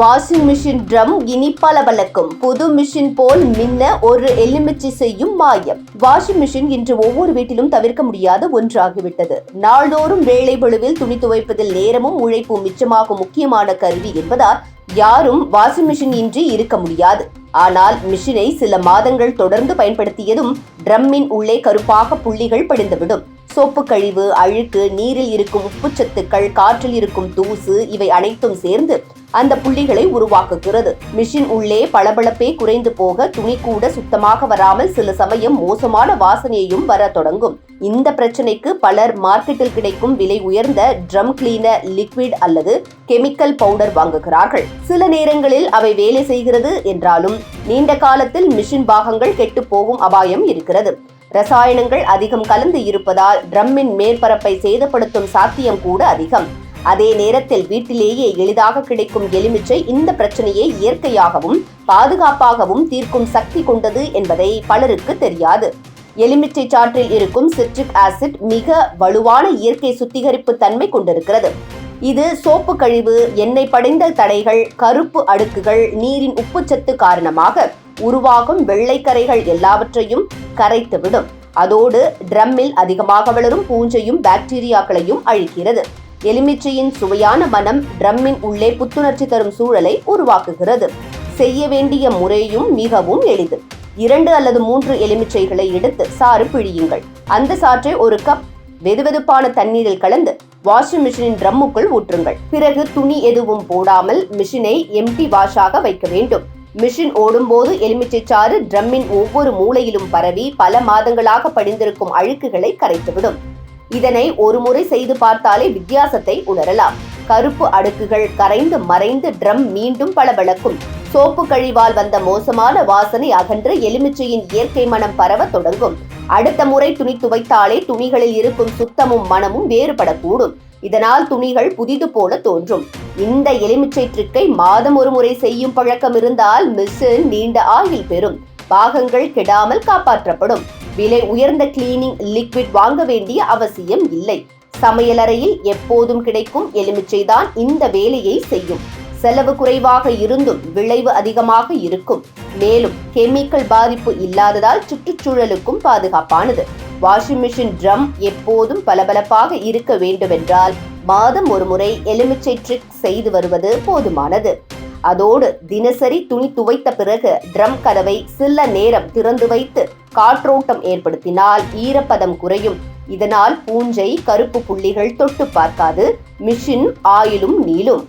Washing machine drum இனி பளபளக்கும் புது machine போல் மின்ன ஒரு எலுமிச்சை செய்யும் மாயம். வாஷிங் மிஷின் இன்று ஒவ்வொரு வீட்டிலும் தவிர்க்க முடியாத ஒன்றாகிவிட்டது. நாள்தோறும் வேலை பொழுவில் துணி துவைப்பதில் நேரமும் உழைப்பும் மிச்சமாகும் முக்கியமான கருவி என்பதால் யாரும் வாஷிங் மிஷின் இன்றி இருக்க முடியாது. ஆனால் மிஷினை சில மாதங்கள் தொடர்ந்து பயன்படுத்தியதும் ட்ரம்மின் உள்ளே கருப்பாக புள்ளிகள் படிந்துவிடும். சோப்பு கழிவு அழுக்கு நீரில் இருக்கும் உப்புச்சத்துக்கள் காற்றில் இருக்கும் தூசு இவை அனைத்தும் சேர்ந்து அந்த புள்ளிகளை உருவாக்குகிறது. மிஷின் உள்ளே பளபளப்பே குறைந்து போக துணி கூட சுத்தமாக வராமல் சில சமயம் மோசமான வாசனையும் வர தொடங்கும். இந்த பிரச்சனைக்கு பலர் மார்க்கெட்டில் கிடைக்கும் விலை உயர்ந்த ட்ரம் கிளீனர் லிக்விட் அல்லது கெமிக்கல் பவுடர் வாங்குகிறார்கள். சில நேரங்களில் அவை வேலை செய்கிறது என்றாலும் நீண்ட காலத்தில் மிஷின் பாகங்கள் கெட்டு போகும் அபாயம் இருக்கிறது. ரசாயனங்கள் அதிகம் கலந்து இருப்பதால் ட்ரம்மின் மேற்பரப்பை சேதப்படுத்தும் சாத்தியம் கூட அதிகம். அதே நேரத்தில் வீட்டிலேயே எளிதாக கிடைக்கும் எலுமிச்சை இந்த பிரச்சனையை இயற்கையாகவும் பாதுகாப்பாகவும் தீர்க்கும் சக்தி கொண்டது என்பதை பலருக்கு தெரியாது. எலுமிச்சை சாற்றில் இருக்கும் சிட்ரிக் ஆசிட் மிக வலுவான இயற்கை சுத்திகரிப்பு தன்மை கொண்டிருக்கிறது. இது சோப்பு கழிவு எண்ணெய் படைந்த தடைகள் கருப்பு அடுக்குகள் நீரின் உப்புச்சத்து காரணமாக உருவாகும் வெள்ளைக்கரைகள் எல்லாவற்றையும் கரைத்துவிடும். அதோடு ட்ரம்மில் அதிகமாக வளரும் பூஞ்சையும் பாக்டீரியாக்களையும் அழிக்கிறது. எலுமிச்சையின் சுவையான மனம் ட்ரம்மின் உள்ளே புத்துணர்ச்சி தரும் சூழலை உருவாக்குகிறது. செய்ய வேண்டிய முறையும் மிகவும் எளிது. இரண்டு அல்லது மூன்று எலுமிச்சைகளை எடுத்து சாறு பிழியுங்கள். அந்த சாற்றை ஒரு கப் வெதுவெதுப்பான தண்ணீரில் கலந்து வாஷிங் மிஷினின் ட்ரம்முக்குள் ஊற்றுங்கள். பிறகு துணி எதுவும் போடாமல் மிஷினை எம்டி வாஷாக வைக்க வேண்டும். மிஷின் ஓடும்போது எலுமிச்சை சாறு ட்ரம்மின் ஒவ்வொரு மூலையிலும் பரவி பல மாதங்களாக படிந்திருக்கும் அழுக்குகளை கரைத்துவிடும். இதனை ஒரு முறை செய்து பார்த்தாலே வித்தியாசத்தை உணரலாம். கருப்பு அடுக்குகள் கரைந்து மறைந்து ட்ரம் மீண்டும் பளபளக்கும். சோப்பு கழிவால் வந்த மோசமான வாசனை அகன்று எலுமிச்சையின் இயற்கை மனம் பரவ தொடங்கும். அடுத்த முறை துணி துவைத்தாலே துணிகளில் இருக்கும் சுத்தமும் மனமும் வேறுபடக்கூடும். இதனால் துணிகள் புதிது போல தோன்றும். இந்த எலுமிச்சை ட்ரிக்கை மாதம் ஒரு முறை செய்யும் பழக்கம் இருந்தால் மிஷின் நீண்ட ஆயில் பெறும். பாகங்கள் கெடாமல் காப்பாற்றப்படும். விலை உயர்ந்த கிளீனிங் லிக்விட் வாங்க வேண்டிய அவசியம் இல்லை. சமையலறையில் எப்போதும் கிடைக்கும் எலுமிச்சை தான் இந்த வேலையை செய்யும். செலவு குறைவாக இருந்தும் விளைவு அதிகமாக இருக்கும். மேலும் கெமிக்கல் பாதிப்பு இல்லாததால் சுற்றுச்சூழலுக்கும் பாதுகாப்பானது. வாஷிங் மிஷின் ட்ரம் எப்போதும் பளபளப்பாக இருக்க வேண்டுமென்றால் மாதம் ஒரு முறை எலுமிச்சை ட்ரிக் செய்து வருவது போதுமானது. அதோடு தினசரி துணி துவைத்த பிறகு ட்ரம் கதவை சில நேரம் திறந்து வைத்து காற்றோட்டம் ஏற்படுத்தினால் ஈரப்பதம் குறையும். இதனால் பூஞ்சை கருப்பு புள்ளிகள் தொட்டு பார்க்காது. மிஷின் ஆயிலும் நீளும்.